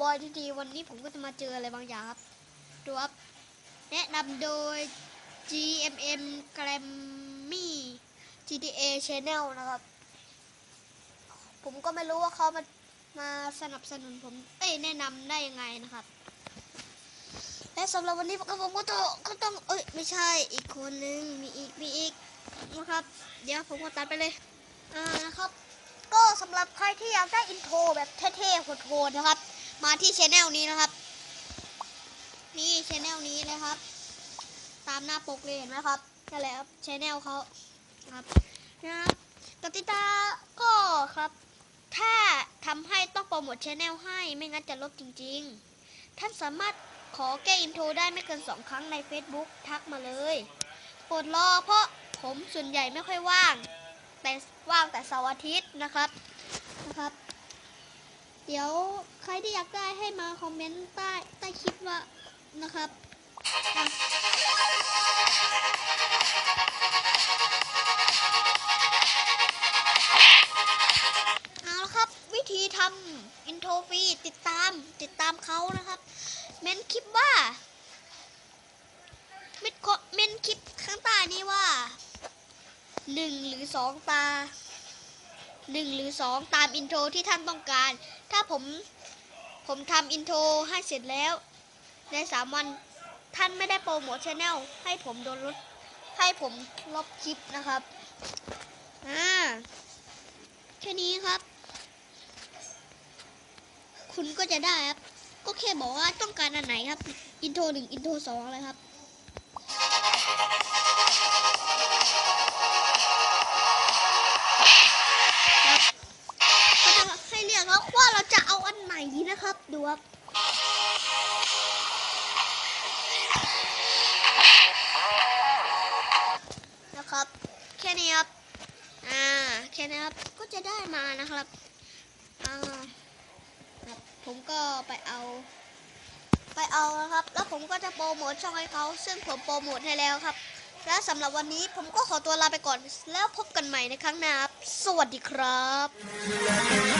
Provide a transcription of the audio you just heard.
บอยทันทีวันนี้ผมก็จะมาเจออะไรบางอย่างครับ ดูครับ แนะนำโดย GMM Grammy GTA Channel นะครับ ผมก็ไม่รู้ว่าเขามามาสนับสนุนผม เอ้ยแนะนำได้ยังไงนะครับ และสำหรับวันนี้ผมก็ต้องก็ต้องเอ้ยไม่ใช่อีกคนนึงมีอีกมีอีกนะครับ เดี๋ยวผมก็ตัดไปเลย อ่านะครับ ก็สำหรับใครที่อยากได้อินโทรแบบเท่ๆโหดๆนะครับ มาที่ช anel นี้นะครับ นี่ช anel นี้นะครับ ตามหน้าปกเลยเห็นไหมครับนั่นแหละครับช anel เขาครับนะครับกติกาก็ครับ ถ้าทำให้ต้องโปรโมทช anel ให้ไม่งั้นจะลบจริง ๆ ท่านสามารถขอแก้อินโทรได้ไม่เกินสองครั้งใน Facebook ทักมาเลยโปรดรอเพราะผมส่วนใหญ่ไม่ค่อยว่าง แต่ว่างแต่เสาร์อาทิตย์นะครับนะครับ เดี๋ยวใครที่อยากได้ให้มาคอมเมนต์ใต้ใต้คลิปว่านะครับเอาละครับวิธีทำอินโทรฟรีติดตามติดตามเขานะครับ เมนคลิปว่าเมนคเมนคลิปข้างใต้นี้ว่าหนึ่งหรือสองตา หนึ่งหรือสองตามอินโทรที่ท่านต้องการ ถ้าผมผมทำอินโทรให้เสร็จแล้ว ในสามวันท่านไม่ได้โปรโมทชแนลให้ผมโดนลดให้ผมลบคลิปนะครับอ่าแค่นี้ครับ คุณก็จะได้ครับ ก็แค่บอกว่าต้องการอันไหนครับ อินโทรหนึ่งอินโทรสองอะไรครับครับ เอาอันไหนะครับดูครับนะครับ แค่นี้ครับอ่าแค่นี้ครับก็จะได้มานะครับอ่าครับผมก็ไปเอา ไปเอานะครับ แล้วผมก็จะโปรโมทช่องให้เขาซึ่งผมโปรโมทให้แล้วครับ และสำหรับวันนี้ผมก็ขอตัวลาไปก่อนแล้วพบกันใหม่ในครั้งหน้าครับสวัสดีครับ